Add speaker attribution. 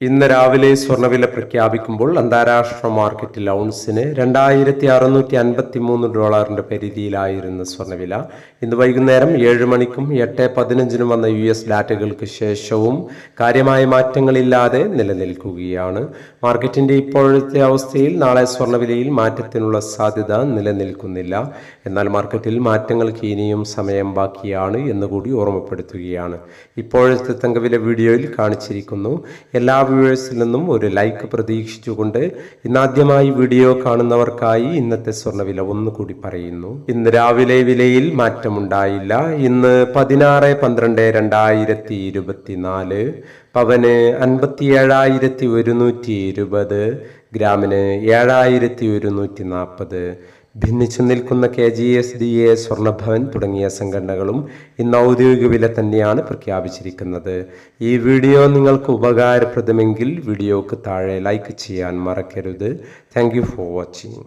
Speaker 1: ഇന്ന് രാവിലെ സ്വർണവില പ്രഖ്യാപിക്കുമ്പോൾ അന്താരാഷ്ട്ര മാർക്കറ്റിൽ ഔൺസിന് രണ്ടായിരത്തി അറുന്നൂറ്റി അൻപത്തി മൂന്ന് ഡോളറിന്റെ പരിധിയിലായിരുന്നു സ്വർണവില ഇന്ന് വൈകുന്നേരം ഏഴ് മണിക്കും എട്ട് പതിനഞ്ചിനും വന്ന യു എസ് ഡാറ്റകൾക്ക് ശേഷവും കാര്യമായ മാറ്റങ്ങളില്ലാതെ നിലനിൽക്കുകയാണ്. മാർക്കറ്റിന്റെ ഇപ്പോഴത്തെ അവസ്ഥയിൽ നാളെ സ്വർണവിലയിൽ മാറ്റത്തിനുള്ള സാധ്യത നിലനിൽക്കുന്നില്ല. എന്നാൽ മാർക്കറ്റിൽ മാറ്റങ്ങൾക്ക് ഇനിയും സമയം ബാക്കിയാണ് എന്നുകൂടി ഓർമ്മപ്പെടുത്തുകയാണ്. ഇപ്പോഴത്തെ തങ്കവില വീഡിയോയിൽ കാണിച്ചിരിക്കുന്നു. എല്ലാ വ്യൂവേഴ്സിൽ നിന്നും ഒരു ലൈക്ക് പ്രതീക്ഷിച്ചുകൊണ്ട് ഇന്നാദ്യമായി വീഡിയോ കാണുന്നവർക്കായി ഇന്നത്തെ സ്വർണവില ഒന്നുകൂടി പറയുന്നു. ഇന്ന് രാവിലെ വിലയിൽ മാറ്റമുണ്ടായില്ല. ഇന്ന് പതിനാറ് പന്ത്രണ്ട് രണ്ടായിരത്തി ഇരുപത്തിനാല്. പവന് അൻപത്തി ഏഴായിരത്തി ഒരുന്നൂറ്റി ഇരുപത്. ഗ്രാമിന് ഏഴായിരത്തി ഒരുന്നൂറ്റി നാൽപ്പത്. ഭിന്നിച്ചു നിൽക്കുന്ന K G S D A സ്വർണഭവൻ തുടങ്ങിയ സംഘടനകളും ഇന്ന് ഔദ്യോഗിക വില തന്നെയാണ് പ്രഖ്യാപിച്ചിരിക്കുന്നത്. ഈ വീഡിയോ നിങ്ങൾക്ക് ഉപകാരപ്രദമെങ്കിൽ വീഡിയോക്ക് താഴെ ലൈക്ക് ചെയ്യാൻ മറക്കരുത്. Thank for watching